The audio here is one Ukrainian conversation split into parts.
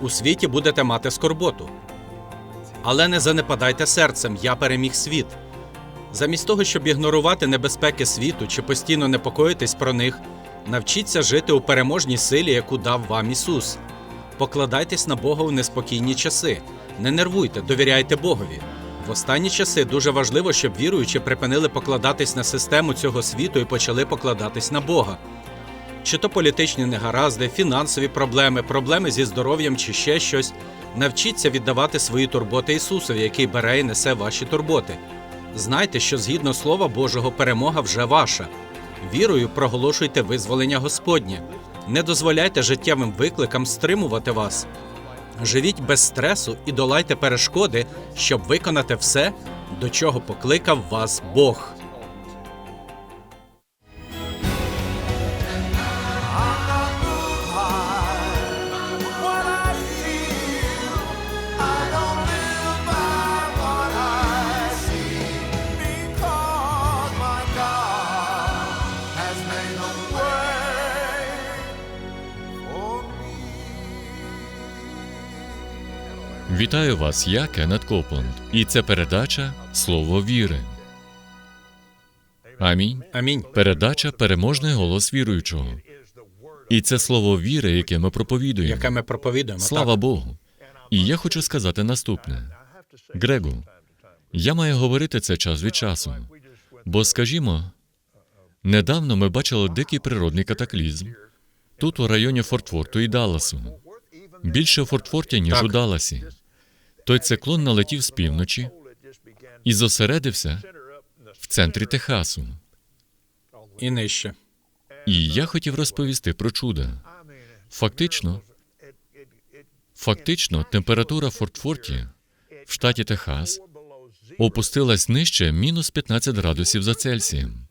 У світі будете мати скорботу. Але не занепадайте серцем, я переміг світ. Замість того, щоб ігнорувати небезпеки світу чи постійно непокоїтись про них, навчіться жити у переможній силі, яку дав вам Ісус. Покладайтесь на Бога у неспокійні часи. Не нервуйте, довіряйте Богові. В останні часи дуже важливо, щоб віруючі припинили покладатись на систему цього світу і почали покладатись на Бога. Чи то політичні негаразди, фінансові проблеми, проблеми зі здоров'ям чи ще щось. Навчіться віддавати свої турботи Ісусові, який бере і несе ваші турботи. Знайте, що згідно Слова Божого перемога вже ваша. Вірою проголошуйте визволення Господнє. Не дозволяйте життєвим викликам стримувати вас. Живіть без стресу і долайте перешкоди, щоб виконати все, до чого покликав вас Бог. Вітаю вас, я Кеннет Копланд, і це передача Слово віри. Амінь. Амінь. Передача переможний голос віруючого. І це слово віри, яке ми проповідуємо. Яке ми проповідуємо. Слава так. Богу. І я хочу сказати наступне. Грегу, я маю говорити це час від часу. Бо, скажімо, недавно ми бачили дикий природний катаклізм тут, у районі Фортфорту і Далласу. Більше у Фортфорті, ніж Так. у Далласі. Той циклон налетів з півночі і зосередився в центрі Техасу. І нижче. І я хотів розповісти про чудо. Фактично, фактично, температура в Фортфорті в штаті Техас опустилась нижче мінус 15 градусів за Цельсієм.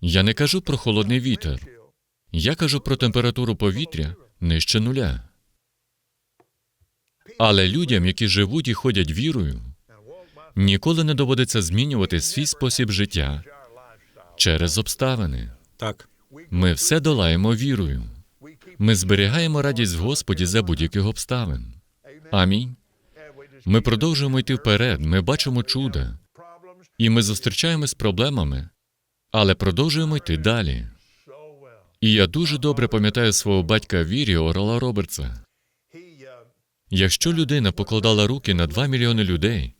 Я не кажу про холодний вітер. Я кажу про температуру повітря нижче нуля. Але людям, які живуть і ходять вірою, ніколи не доводиться змінювати свій спосіб життя через обставини. Так. Ми все долаємо вірою. Ми зберігаємо радість в Господі за будь-яких обставин. Амінь. Ми продовжуємо йти вперед, ми бачимо чуда, і ми зустрічаємось з проблемами, але продовжуємо йти далі. І я дуже добре пам'ятаю свого батька в вірі Орала Робертса. Якщо людина покладала руки на 2 мільйони людей,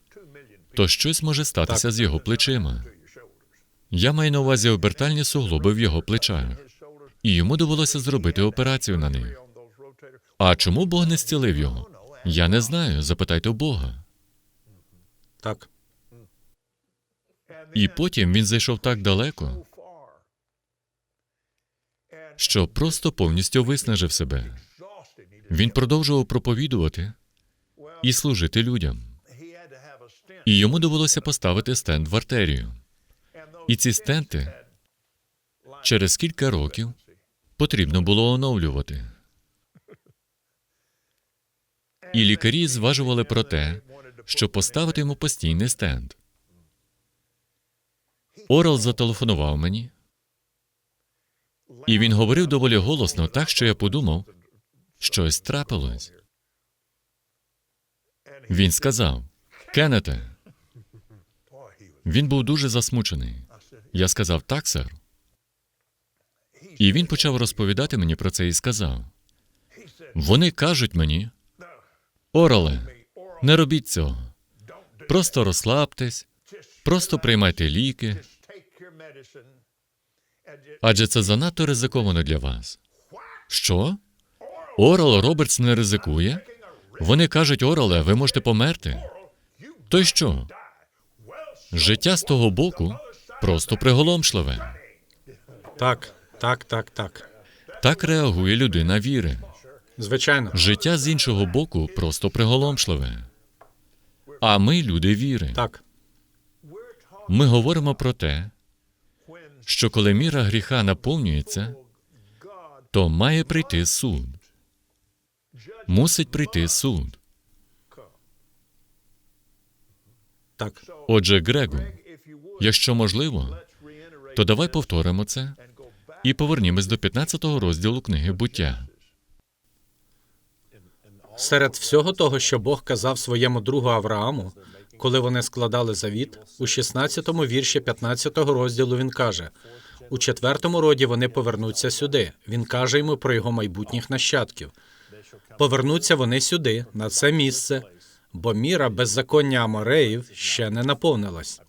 то щось може статися з його плечима. Я маю на увазі обертальні суглоби в його плечах, і йому довелося зробити операцію на них. А чому Бог не зцілив його? Я не знаю. Запитайте у Бога. Так. І потім він зайшов так далеко, що просто повністю виснажив себе. Він продовжував проповідувати і служити людям. І йому довелося поставити стенд в артерію. І ці стенти через кілька років потрібно було оновлювати. І лікарі зважували про те, щоб поставити йому постійний стенд. Орел зателефонував мені, і він говорив доволі голосно, так що я подумав, щось трапилось. Він сказав: Кеннете, він був дуже засмучений. Я сказав, так, сер. І він почав розповідати мені про це і сказав: Вони кажуть мені, Ореле, не робіть цього. Просто розслабтесь, просто приймайте ліки, адже це занадто ризиковано для вас. Що? Орел Робертс не ризикує? Вони кажуть, Ореле, ви можете померти. То й що? Життя з того боку просто приголомшливе. Так. Так, так, так. Так реагує людина віри. Звичайно. Життя з іншого боку просто приголомшливе. А ми люди віри. Так. Ми говоримо про те, що коли міра гріха наповнюється, то має прийти суд. Мусить прийти суд. Так. Отже, Грегу, якщо можливо, то давай повторимо це і повернімось до 15 розділу книги буття. Серед всього того, що Бог казав своєму другу Аврааму, коли вони складали завіт, у 16-му вірші 15-го розділу він каже: у четвертому роді вони повернуться сюди. Він каже йому про його майбутніх нащадків. Повернуться вони сюди, на це місце, бо міра беззаконня Амореїв ще не наповнилась.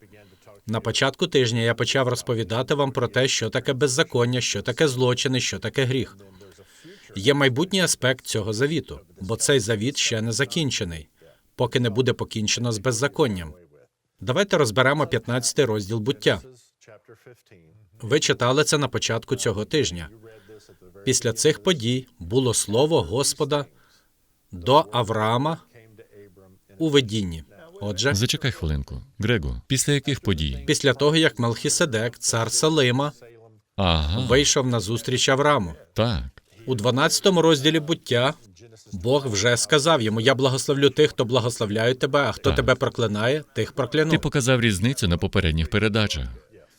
На початку тижня я почав розповідати вам про те, що таке беззаконня, що таке злочини, що таке гріх. Є майбутній аспект цього завіту, бо цей завіт ще не закінчений, поки не буде покінчено з беззаконням. Давайте розберемо 15 розділ буття. Ви читали це на початку цього тижня. Після цих подій було слово Господа до Авраама у видінні. Отже, Зачекай хвилинку. Грего, після яких подій? після того, як Мелхіседек, цар Салима, Ага, вийшов на зустріч Аврааму. так. У 12 розділі буття Бог вже сказав йому: Я благословлю тих, хто благословляють тебе, а хто Так. тебе проклинає, тих прокляну. Ти показав різницю на попередніх передачах.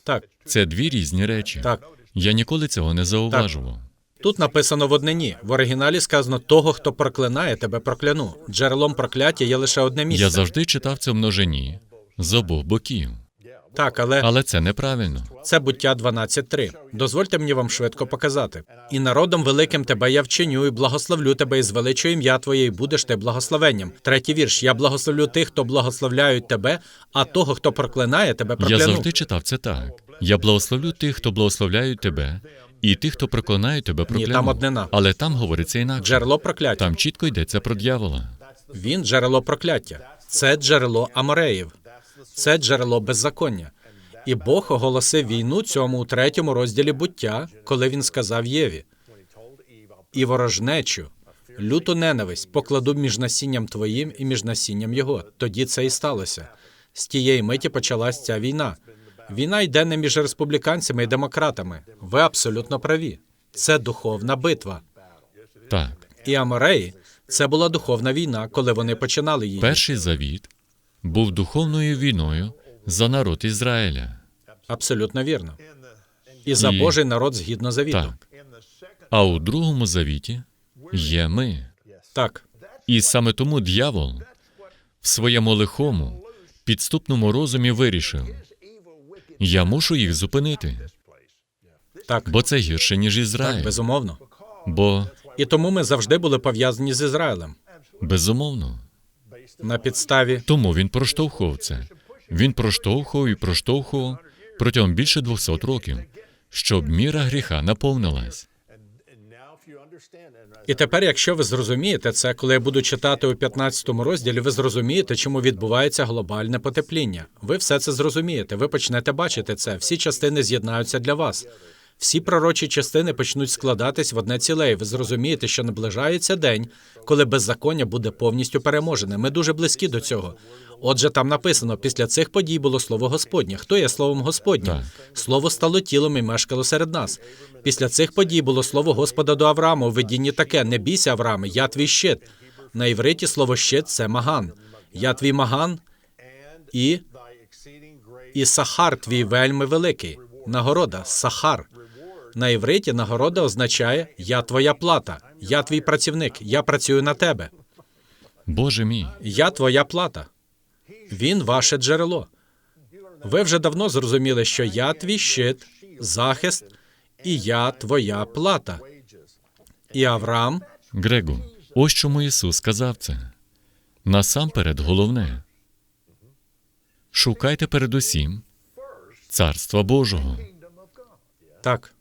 Так, Це дві різні речі. так. Я ніколи цього не зауважував. Тут написано в однині. В оригіналі сказано того, хто проклинає, тебе прокляну. Джерелом прокляття є лише одне місце. Я завжди читав це в множині з обох боків. Так, але Але це неправильно. це буття 12.3. Дозвольте мені вам швидко показати. І народом великим тебе я вчиню, і благословлю тебе, і звеличу ім'я твоє, і будеш ти благословенням. Третій вірш. Я благословлю тих, хто благословляють тебе, а того, хто проклинає, тебе Я завжди читав це так. Я благословлю тих, хто благословляють тебе, і тих, хто проклинають тебе, прокляну. там однина. Але там говориться інакше. Джерело прокляття. Там чітко йдеться про дьявола. Він джерело прокляття. Це джерело Амореїв. Це джерело беззаконня. І Бог оголосив війну цьому у третьому розділі буття, коли він сказав Єві. І ворожнечу, люту ненависть покладу між насінням твоїм і між насінням його. Тоді це і сталося. З тієї миті почалась ця війна. Війна йде не між республіканцями і демократами. Ви абсолютно праві. Це духовна битва. Так. І Амореї це була духовна війна, коли вони починали її. Перший завіт був духовною війною за народ Ізраїля. Абсолютно вірно. І за І- Божий народ згідно завіту. Так. А у другому завіті є ми. Так. І саме тому дьявол в своєму лихому, підступному розумі вирішив: я мушу їх зупинити, Так, бо це гірше, ніж так, Ізраїль. безумовно. Бо І тому ми завжди були пов'язані з Ізраїлем безумовно. на підставі. Тому він проштовхував це. Він проштовхував і проштовхував протягом більше 200 років, щоб міра гріха наповнилась. І тепер, якщо ви зрозумієте це, коли я буду читати у 15 розділі, ви зрозумієте, чому відбувається глобальне потепління. Ви все це зрозумієте. Ви почнете бачити це. Всі частини з'єднаються для вас. Всі пророчі частини почнуть складатись в одне ціле. і Ви зрозумієте, що наближається день, коли беззаконня буде повністю переможене. Ми дуже близькі до цього. Отже, там написано: після цих подій було слово Господнє. Хто є словом Господнім? Так. Слово стало тілом і мешкало серед нас. Після цих подій було слово Господа до Авраама у видінні таке: не бійся, Аврааме, я твій щит. На івриті слово щит це маган. Я твій маган і, і сахар твій вельми великий. Нагорода сахар. На івриті нагорода означає Я твоя плата, я твій працівник, я працюю на тебе. Боже мій, Я твоя плата. Він ваше джерело. Ви вже давно зрозуміли, що я твій щит, захист, і я твоя плата. І Авраам, Грегу, ось чому Ісус сказав це. Насамперед головне. Шукайте передусім Царства Божого так,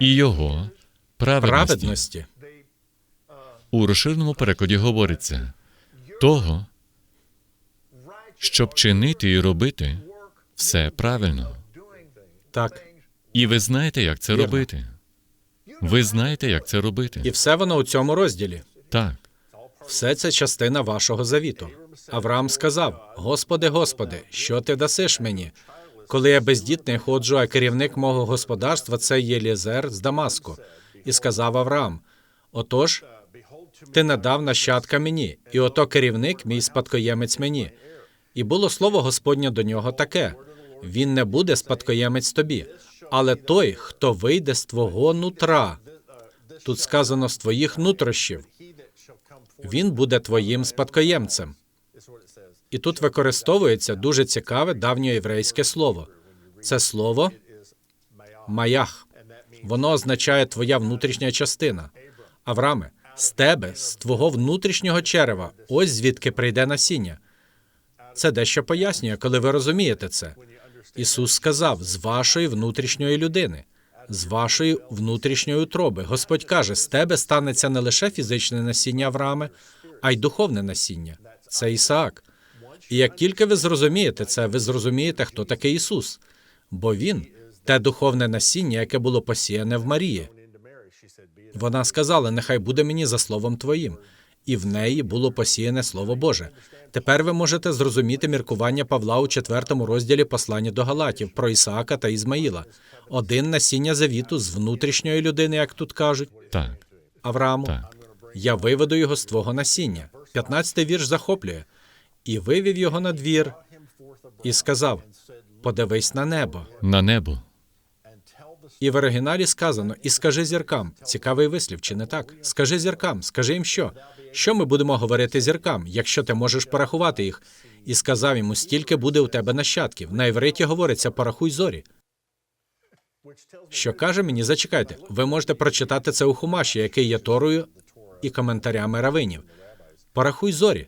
і Його праведності. праведності. У розширеному перекладі говориться того, щоб чинити і робити все правильно. Так. І ви знаєте, як це Вірно. робити. Ви знаєте, як це робити. І все воно у цьому розділі. Так, Все це частина вашого завіту. Авраам сказав: Господи, Господи, що ти дасиш мені? Коли я бездітний ходжу, а керівник мого господарства це Єлізер з Дамаску. І сказав Авраам: Отож, ти надав нащадка мені, і ото керівник мій спадкоємець мені. І було слово Господнє до нього таке: він не буде спадкоємець тобі, але той, хто вийде з твого нутра. Тут сказано з твоїх нутрощів. Він буде твоїм спадкоємцем. І тут використовується дуже цікаве давньоєврейське слово. Це слово маях. Воно означає твоя внутрішня частина. Авраме, з тебе, з твого внутрішнього черева, ось звідки прийде насіння. Це дещо пояснює, коли ви розумієте це. Ісус сказав: з вашої внутрішньої людини, з вашої внутрішньої утроби. Господь каже: з тебе станеться не лише фізичне насіння Аврааме, а й духовне насіння. Це Ісаак. І як тільки ви зрозумієте це, ви зрозумієте, хто такий Ісус, бо Він те духовне насіння, яке було посіяне в Марії. Вона сказала: Нехай буде мені за словом твоїм, і в неї було посіяне Слово Боже. Тепер ви можете зрозуміти міркування Павла у четвертому розділі послання до Галатів про Ісаака та Ізмаїла. Один насіння завіту з внутрішньої людини, як тут кажуть, Так, Аврааму. так. Я виведу його з твого насіння. 15-й вірш захоплює. І вивів його на двір, і сказав: Подивись на небо. На небо. І в оригіналі сказано: і скажи зіркам. Цікавий вислів, чи не так? Скажи зіркам, скажи їм що? Що ми будемо говорити зіркам, якщо ти можеш порахувати їх? І сказав йому: стільки буде у тебе нащадків. На івриті говориться: порахуй зорі. Що каже мені, зачекайте, ви можете прочитати це у Хумаші, який є Торою і коментарями равинів. Порахуй зорі.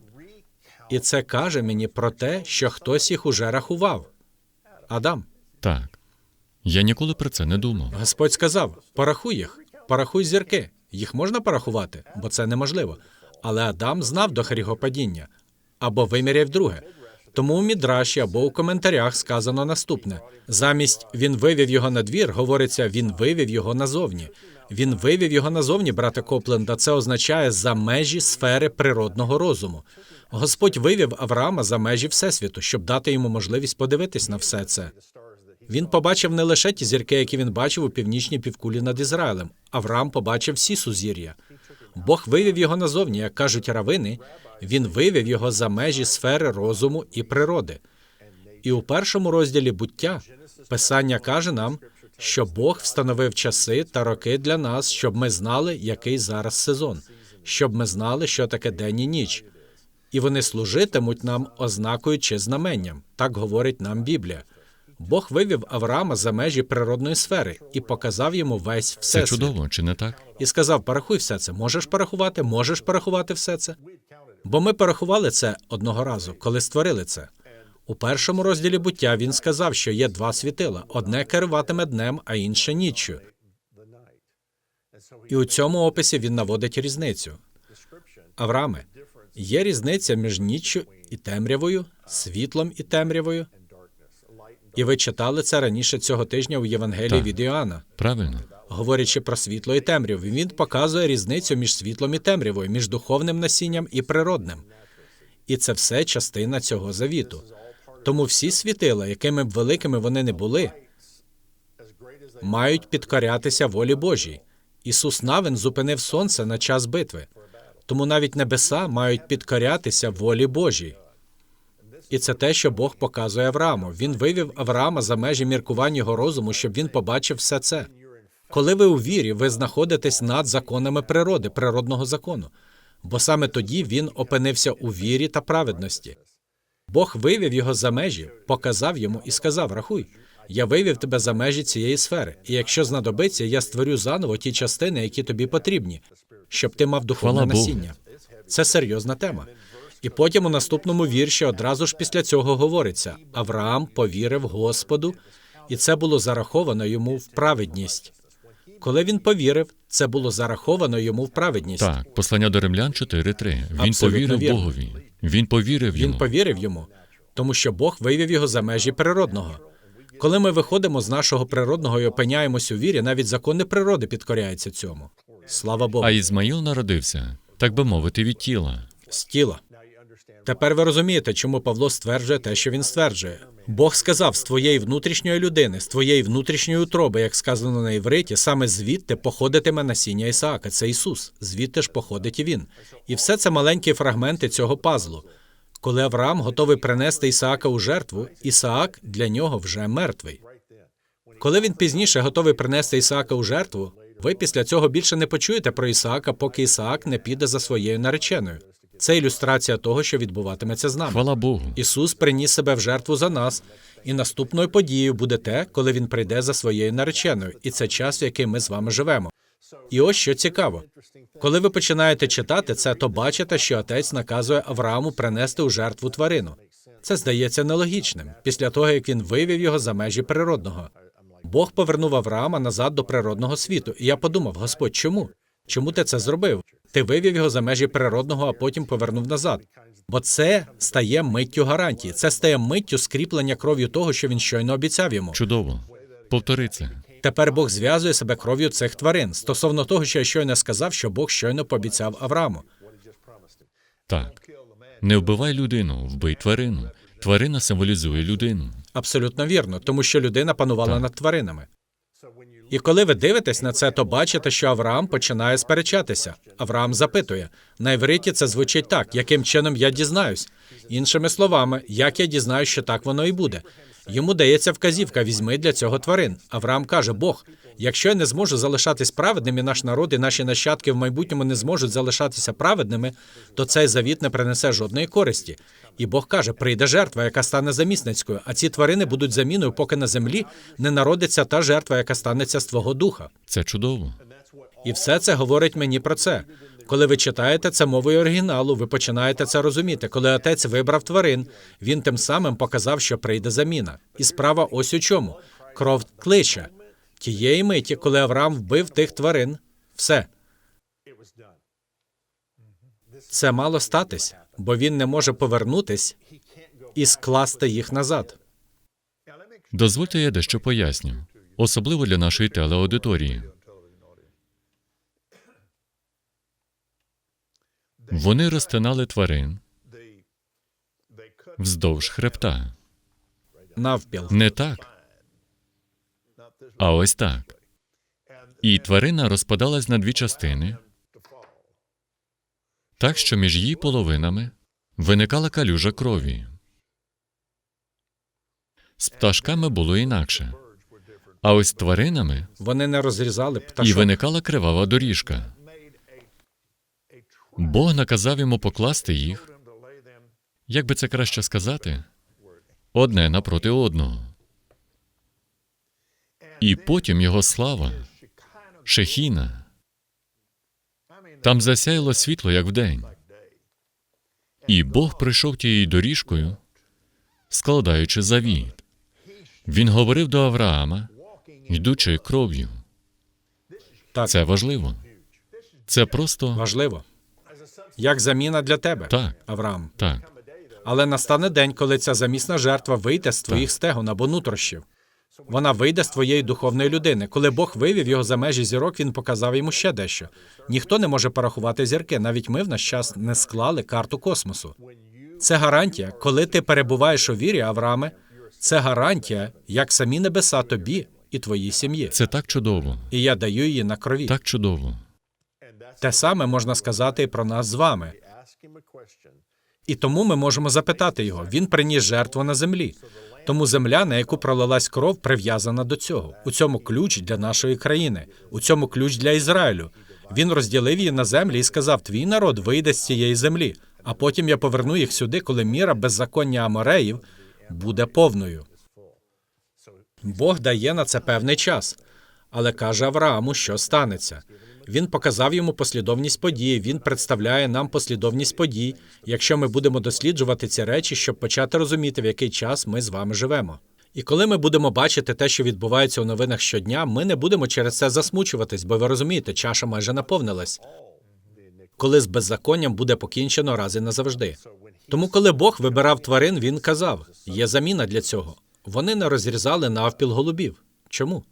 І це каже мені про те, що хтось їх уже рахував. Адам. Так. Я ніколи про це не думав. Господь сказав: порахуй їх, порахуй зірки. Їх можна порахувати, бо це неможливо. Але Адам знав до гріхопадіння або виміряв друге. Тому у Мідраші або у коментарях сказано наступне: замість він вивів його на двір, говориться, він вивів його назовні. Він вивів його назовні, брате Копленда. Це означає за межі сфери природного розуму. Господь вивів Авраама за межі Всесвіту, щоб дати йому можливість подивитись на все це. Він побачив не лише ті зірки, які він бачив у північній півкулі над Ізраїлем. Авраам побачив всі сузір'я. Бог вивів його назовні, як кажуть равини, він вивів його за межі сфери розуму і природи. І у першому розділі буття Писання каже нам, що Бог встановив часи та роки для нас, щоб ми знали, який зараз сезон, щоб ми знали, що таке день і ніч. І вони служитимуть нам ознакою чи знаменням. Так говорить нам Біблія. Бог вивів Авраама за межі природної сфери і показав йому весь Це чудово, чи не так? І сказав: порахуй все це. Можеш порахувати, можеш порахувати все це. Бо ми порахували це одного разу, коли створили це. У першому розділі буття він сказав, що є два світила: одне керуватиме днем, а інше ніччю. І у цьому описі він наводить різницю. Аврааме, є різниця між ніччю і темрявою, світлом і темрявою. І ви читали це раніше цього тижня у Євангелії Так. від Іоанна. Правильно. Говорячи про світло і темряву, він показує різницю між світлом і темрявою, між духовним насінням і природним. І це все частина цього завіту. Тому всі світила, якими б великими вони не були, мають підкорятися волі Божій. Ісус Навин зупинив сонце на час битви. Тому навіть небеса мають підкорятися волі Божій. І це те, що Бог показує Аврааму. Він вивів Авраама за межі міркувань його розуму, щоб він побачив все це. Коли ви у вірі, ви знаходитесь над законами природи, природного закону, бо саме тоді він опинився у вірі та праведності. Бог вивів його за межі, показав йому і сказав: Рахуй, я вивів тебе за межі цієї сфери, і якщо знадобиться, я створю заново ті частини, які тобі потрібні, щоб ти мав духовне насіння. Це серйозна тема. І потім у наступному вірші одразу ж після цього говориться: Авраам повірив Господу, і це було зараховано йому в праведність. Коли він повірив, це було зараховано йому в праведність. Так, послання до римлян 4.3. Він Абсолютно повірив вірно. Богові. Він повірив йому. Він повірив йому, тому що Бог вивів його за межі природного. Коли ми виходимо з нашого природного і опиняємось у вірі, навіть закони природи підкоряються цьому. Слава Богу, А Ізмаїл народився, так би мовити, від тіла. з тіла. Тепер ви розумієте, чому Павло стверджує те, що він стверджує. Бог сказав з твоєї внутрішньої людини, з твоєї внутрішньої утроби, як сказано на івриті, саме звідти походитиме насіння Ісаака. Це Ісус. Звідти ж походить і він. І все це маленькі фрагменти цього пазлу. Коли Авраам готовий принести Ісаака у жертву, Ісаак для нього вже мертвий. Коли він пізніше готовий принести Ісаака у жертву, Ви після цього більше не почуєте про Ісаака, поки Ісаак не піде за своєю нареченою. Це ілюстрація того, що відбуватиметься з нами. Хвала Богу. Ісус приніс себе в жертву за нас, і наступною подією буде те, коли він прийде за своєю нареченою, і це час, в який ми з вами живемо. І ось що цікаво. Коли ви починаєте читати це, то бачите, що отець наказує Аврааму принести у жертву тварину. Це здається нелогічним після того, як він вивів його за межі природного. Бог повернув Авраама назад до природного світу, і я подумав: Господь, чому? Чому ти це зробив? Ти вивів його за межі природного, а потім повернув назад. Бо це стає миттю гарантії, це стає миттю скріплення кров'ю того, що він щойно обіцяв йому. Чудово. Повтори це. Тепер Бог зв'язує себе кров'ю цих тварин стосовно того, що я щойно сказав, що Бог щойно пообіцяв Аврааму. Так. Не вбивай людину, вбий тварину. Тварина символізує людину. Абсолютно вірно, тому що людина панувала Так. над тваринами. І коли ви дивитесь на це, то бачите, що Авраам починає сперечатися. Авраам запитує: на івриті це звучить так, яким чином я дізнаюсь. Іншими словами, як я дізнаюсь, що так воно і буде. Йому дається вказівка: візьми для цього тварин. Авраам каже: Бог, якщо я не зможу залишатись праведним, і наш народ і наші нащадки в майбутньому не зможуть залишатися праведними, то цей завіт не принесе жодної користі. І Бог каже: прийде жертва, яка стане замісницькою, а ці тварини будуть заміною, поки на землі не народиться та жертва, яка станеться з твого духа. Це чудово. І все це говорить мені про це. Коли ви читаєте це мовою оригіналу, ви починаєте це розуміти. Коли отець вибрав тварин, він тим самим показав, що прийде заміна. І справа ось у чому: кров кличе. Тієї миті, коли Авраам вбив тих тварин, все. Це мало статись, бо він не може повернутись і скласти їх назад. Дозвольте я дещо поясню, особливо для нашої телеаудиторії. Вони розтинали тварин вздовж хребта. Навпіл. Не так, а ось так. І тварина розпадалась на дві частини, так що між її половинами виникала калюжа крові. З пташками було інакше. А ось з тваринами Вони не розрізали і виникала кривава доріжка. Бог наказав йому покласти їх, як би це краще сказати, одне напроти одного. І потім його слава, шехіна, там засяяло світло, як вдень. І Бог прийшов тією доріжкою, складаючи завіт. Він говорив до Авраама, йдучи кров'ю. Так, Це важливо. Це просто важливо. Як заміна для тебе, Так. Авраам. так. Але настане день, коли ця замісна жертва вийде з твоїх стегон або нутрощів. Вона вийде з твоєї духовної людини. Коли Бог вивів його за межі зірок, він показав йому ще дещо. Ніхто не може порахувати зірки. Навіть ми в наш час не склали карту космосу. Це гарантія, коли ти перебуваєш у вірі, Аврааме, це гарантія, як самі небеса тобі і твоїй сім'ї. Це так чудово, І я даю її на крові. так чудово. Те саме можна сказати і про нас з вами. І тому ми можемо запитати його. Він приніс жертву на землі. Тому земля, на яку пролилась кров, прив'язана до цього. У цьому ключ для нашої країни, у цьому ключ для Ізраїлю. Він розділив її на землі і сказав: Твій народ вийде з цієї землі, а потім я поверну їх сюди, коли міра беззаконня амореїв буде повною. Бог дає на це певний час, але каже Аврааму, що станеться. Він показав йому послідовність подій. Він представляє нам послідовність подій, якщо ми будемо досліджувати ці речі, щоб почати розуміти, в який час ми з вами живемо. І коли ми будемо бачити те, що відбувається у новинах щодня, ми не будемо через це засмучуватись, бо ви розумієте, чаша майже наповнилась. Коли з беззаконням буде покінчено раз і назавжди. Тому, коли Бог вибирав тварин, він казав: є заміна для цього. Вони не розрізали навпіл голубів. Чому?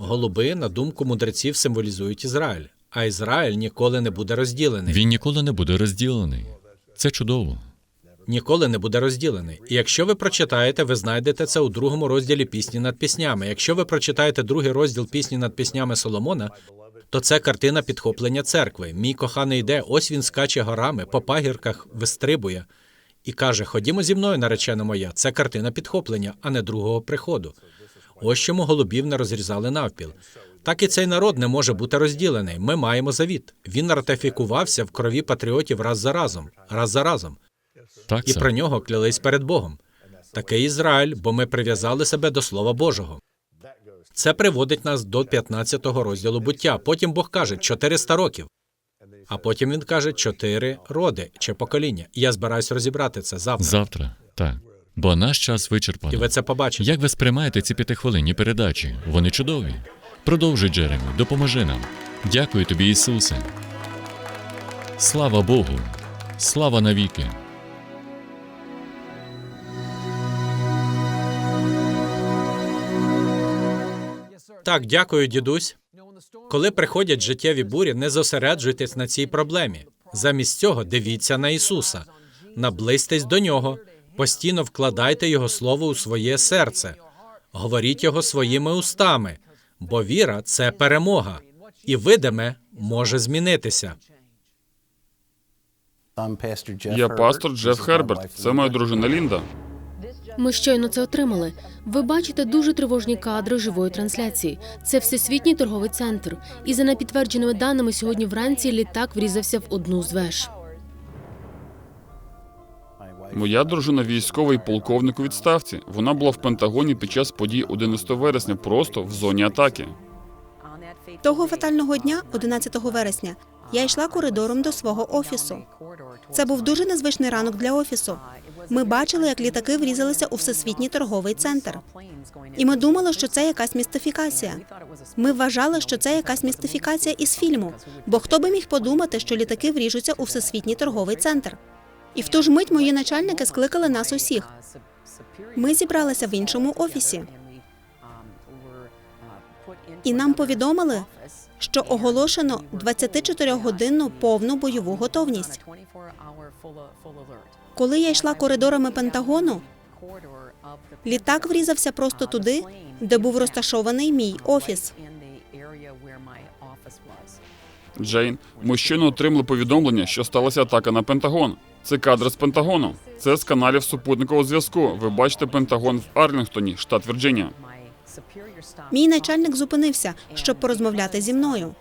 Голуби, на думку мудреців, символізують Ізраїль, а Ізраїль ніколи не буде розділений. Він ніколи не буде розділений. Це чудово. Ніколи не буде розділений. І якщо ви прочитаєте, ви знайдете це у другому розділі пісні над піснями. Якщо ви прочитаєте другий розділ пісні над піснями Соломона, то це картина підхоплення церкви. Мій коханий йде, ось він скаче горами, по пагірках вистрибує і каже: Ходімо зі мною, наречена моя. Це картина підхоплення, а не другого приходу. Ось чому голубів не розрізали навпіл. Так і цей народ не може бути розділений. Ми маємо завіт. Він ратифікувався в крові патріотів раз за разом, раз за разом. Так, І про нього клялись перед Богом. Такий Ізраїль, бо ми прив'язали себе до Слова Божого. Це приводить нас до 15-го розділу буття. Потім Бог каже 400 років. А потім він каже чотири роди чи покоління. І я збираюсь розібрати це завтра. Завтра, так. Бо наш час І ви це побачите. Як ви сприймаєте ці п'ятихвилинні передачі? Вони чудові. Продовжуй, Джеремі, допоможи нам. Дякую тобі, Ісусе. Слава Богу! Слава навіки! Так, дякую, дідусь. Коли приходять життєві бурі, не зосереджуйтесь на цій проблемі. Замість цього дивіться на Ісуса, наблизьтесь до нього, постійно вкладайте Його слово у своє серце, говоріть його своїми устами, бо віра це перемога, і видиме може змінитися. Я пастор Джеф Херберт. Це моя дружина Лінда. Ми щойно це отримали. Ви бачите дуже тривожні кадри живої трансляції. Це всесвітній торговий центр. І за непідтвердженими даними, сьогодні вранці літак врізався в одну з веж. Моя дружина військовий полковник у відставці. Вона була в Пентагоні під час подій 11 вересня, просто в зоні атаки. Того фатального дня, 11 вересня, я йшла коридором до свого офісу. Це був дуже незвичний ранок для офісу. Ми бачили, як літаки врізалися у всесвітній торговий центр. І ми думали, що це якась містифікація. Ми вважали, що це якась містифікація із фільму. Бо хто би міг подумати, що літаки вріжуться у всесвітній торговий центр? І в ту ж мить мої начальники скликали нас усіх. Ми зібралися в іншому офісі. І нам повідомили, що оголошено 24-годинну повну бойову готовність. Коли я йшла коридорами Пентагону, літак врізався просто туди, де був розташований мій офіс. Джейн, ми щойно отримали повідомлення, що сталася атака на Пентагон. Це кадри з Пентагону. Це з каналів супутникового зв'язку. Ви бачите Пентагон в Арлінгтоні, штат Вірджинія. Мій начальник зупинився, щоб порозмовляти зі мною.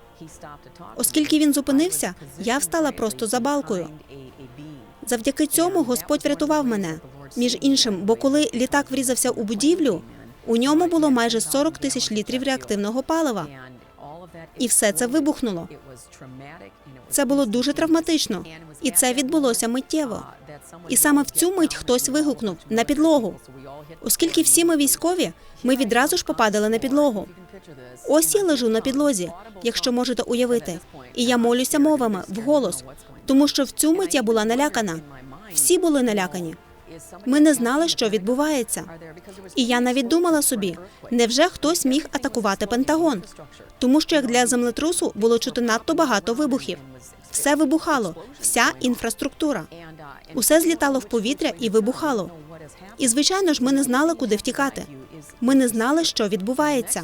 Оскільки він зупинився, я встала просто за балкою. Завдяки цьому Господь врятував мене. Між іншим, бо коли літак врізався у будівлю, у ньому було майже 40 тисяч літрів реактивного палива. І все це вибухнуло. Це було дуже травматично, і це відбулося миттєво. І саме в цю мить хтось вигукнув на підлогу. Оскільки всі ми військові, ми відразу ж попадали на підлогу. Ось я лежу на підлозі, якщо можете уявити, і я молюся мовами вголос, тому що в цю мить я була налякана. Всі були налякані. Ми не знали, що відбувається. І я навіть думала собі, невже хтось міг атакувати Пентагон? Тому що як для землетрусу було чути надто багато вибухів. Все вибухало, вся інфраструктура. Усе злітало в повітря і вибухало. І звичайно ж, ми не знали, куди втікати. Ми не знали, що відбувається.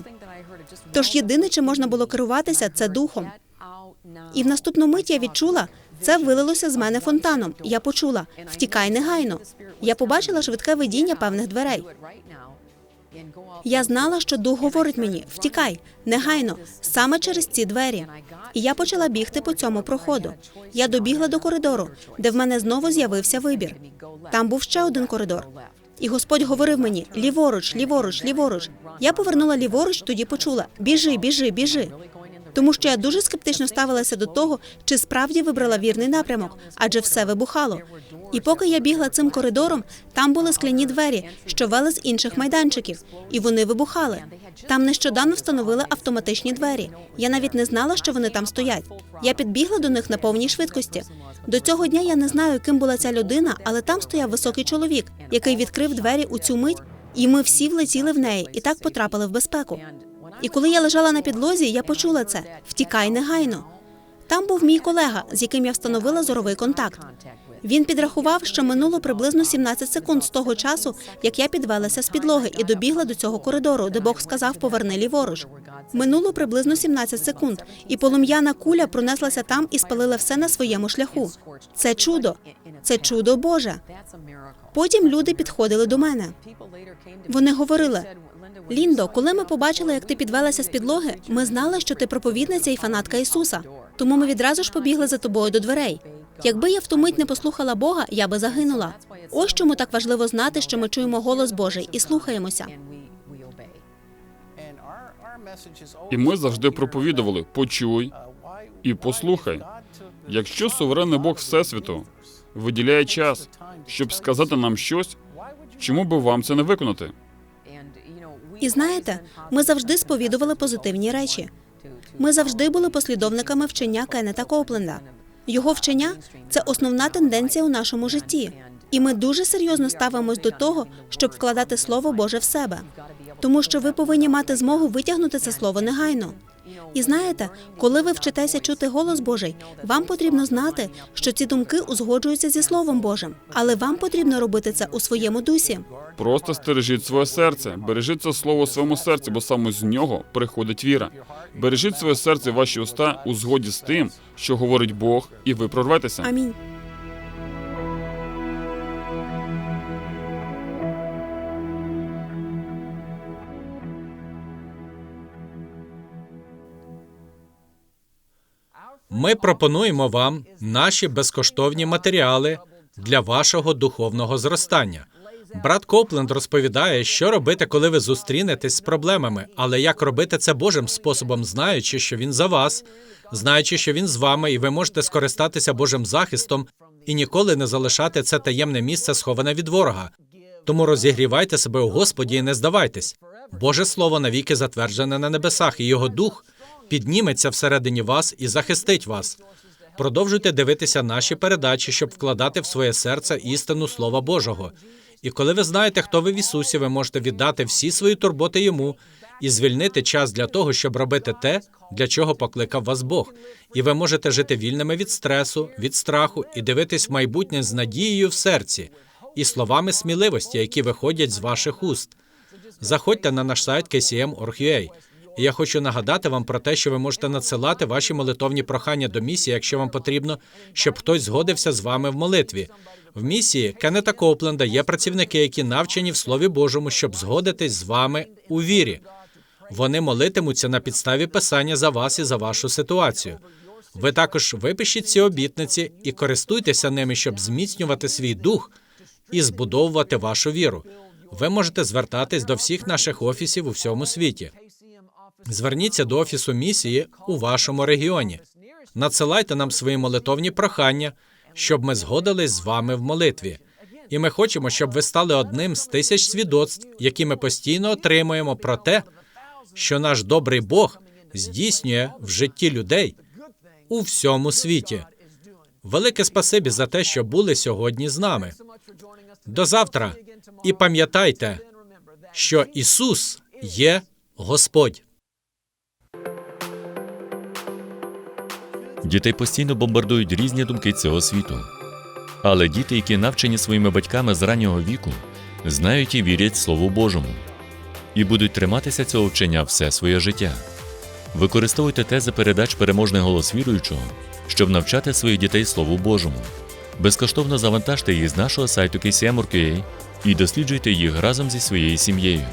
Тож єдине, чим можна було керуватися, це духом. І в наступну мить я відчула, це вилилося з мене фонтаном. Я почула втікай негайно. Я побачила швидке видіння певних дверей. Я знала, що дух говорить мені втікай негайно, саме через ці двері. І я почала бігти по цьому проходу. Я добігла до коридору, де в мене знову з'явився вибір. Там був ще один коридор. І Господь говорив мені ліворуч, ліворуч, ліворуч. Я повернула ліворуч, тоді почула біжи, біжи, біжи. Тому що я дуже скептично ставилася до того, чи справді вибрала вірний напрямок, адже все вибухало. І поки я бігла цим коридором, там були скляні двері, що вели з інших майданчиків, і вони вибухали. Там нещодавно встановили автоматичні двері. Я навіть не знала, що вони там стоять. Я підбігла до них на повній швидкості. До цього дня я не знаю, ким була ця людина, але там стояв високий чоловік, який відкрив двері у цю мить, і ми всі влетіли в неї і так потрапили в безпеку. І коли я лежала на підлозі, я почула це втікай негайно. Там був мій колега, з яким я встановила зоровий контакт. Він підрахував, що минуло приблизно 17 секунд з того часу, як я підвелася з підлоги і добігла до цього коридору, де Бог сказав поверни ліворуч. Минуло приблизно 17 секунд, і полум'яна куля пронеслася там і спалила все на своєму шляху. Це чудо, це чудо Боже. Потім люди підходили до мене. Вони говорили: Ліндо, коли ми побачили, як ти підвелася з підлоги, ми знали, що ти проповідниця і фанатка Ісуса. Тому ми відразу ж побігли за тобою до дверей. Якби я в ту мить не послухала Бога, я би загинула. Ось чому так важливо знати, що ми чуємо голос Божий і слухаємося. І ми завжди проповідували: почуй і послухай. Якщо суверенний Бог Всесвіту виділяє час, щоб сказати нам щось, чому би вам це не виконати? І знаєте, ми завжди сповідували позитивні речі. Ми завжди були послідовниками вчення Кеннета Копленда. Його вчення це основна тенденція у нашому житті. І ми дуже серйозно ставимось до того, щоб вкладати слово Боже в себе, тому що ви повинні мати змогу витягнути це слово негайно. І знаєте, коли ви вчитеся чути голос Божий, вам потрібно знати, що ці думки узгоджуються зі Словом Божим, але вам потрібно робити це у своєму дусі. Просто стережіть своє серце, бережіть це слово у своєму серці, бо саме з нього приходить віра. Бережіть своє серце ваші уста у згоді з тим, що говорить Бог, і ви прорветеся. Амінь. Ми пропонуємо вам наші безкоштовні матеріали для вашого духовного зростання. Брат Копленд розповідає, що робити, коли ви зустрінетесь з проблемами, але як робити це Божим способом, знаючи, що він за вас, знаючи, що він з вами, і ви можете скористатися Божим захистом і ніколи не залишати це таємне місце, сховане від ворога. Тому розігрівайте себе у Господі і не здавайтесь. Боже Слово навіки затверджене на небесах, і його дух підніметься всередині вас і захистить вас. Продовжуйте дивитися наші передачі, щоб вкладати в своє серце істину Слова Божого. І коли ви знаєте, хто ви в Ісусі, ви можете віддати всі свої турботи йому і звільнити час для того, щоб робити те, для чого покликав вас Бог. І ви можете жити вільними від стресу, від страху і дивитись в майбутнє з надією в серці і словами сміливості, які виходять з ваших уст. Заходьте на наш сайт kcm.org.ua. І я хочу нагадати вам про те, що ви можете надсилати ваші молитовні прохання до місії, якщо вам потрібно, щоб хтось згодився з вами в молитві. В місії Кеннета Копленда є працівники, які навчені в Слові Божому, щоб згодитись з вами у вірі. Вони молитимуться на підставі писання за вас і за вашу ситуацію. Ви також випишіть ці обітниці і користуйтеся ними, щоб зміцнювати свій дух і збудовувати вашу віру. Ви можете звертатись до всіх наших офісів у всьому світі. Зверніться до офісу місії у вашому регіоні. Надсилайте нам свої молитовні прохання, щоб ми згодились з вами в молитві. І ми хочемо, щоб ви стали одним з тисяч свідоцтв, які ми постійно отримуємо про те, що наш добрий Бог здійснює в житті людей у всьому світі. Велике спасибі за те, що були сьогодні з нами. До завтра. І пам'ятайте, що Ісус є Господь. Дітей постійно бомбардують різні думки цього світу. Але діти, які навчені своїми батьками з раннього віку, знають і вірять Слову Божому і будуть триматися цього вчення все своє життя. Використовуйте тези передач переможний голос віруючого, щоб навчати своїх дітей Слову Божому. Безкоштовно завантажте їх з нашого сайту KCM.org.ua і досліджуйте їх разом зі своєю сім'єю.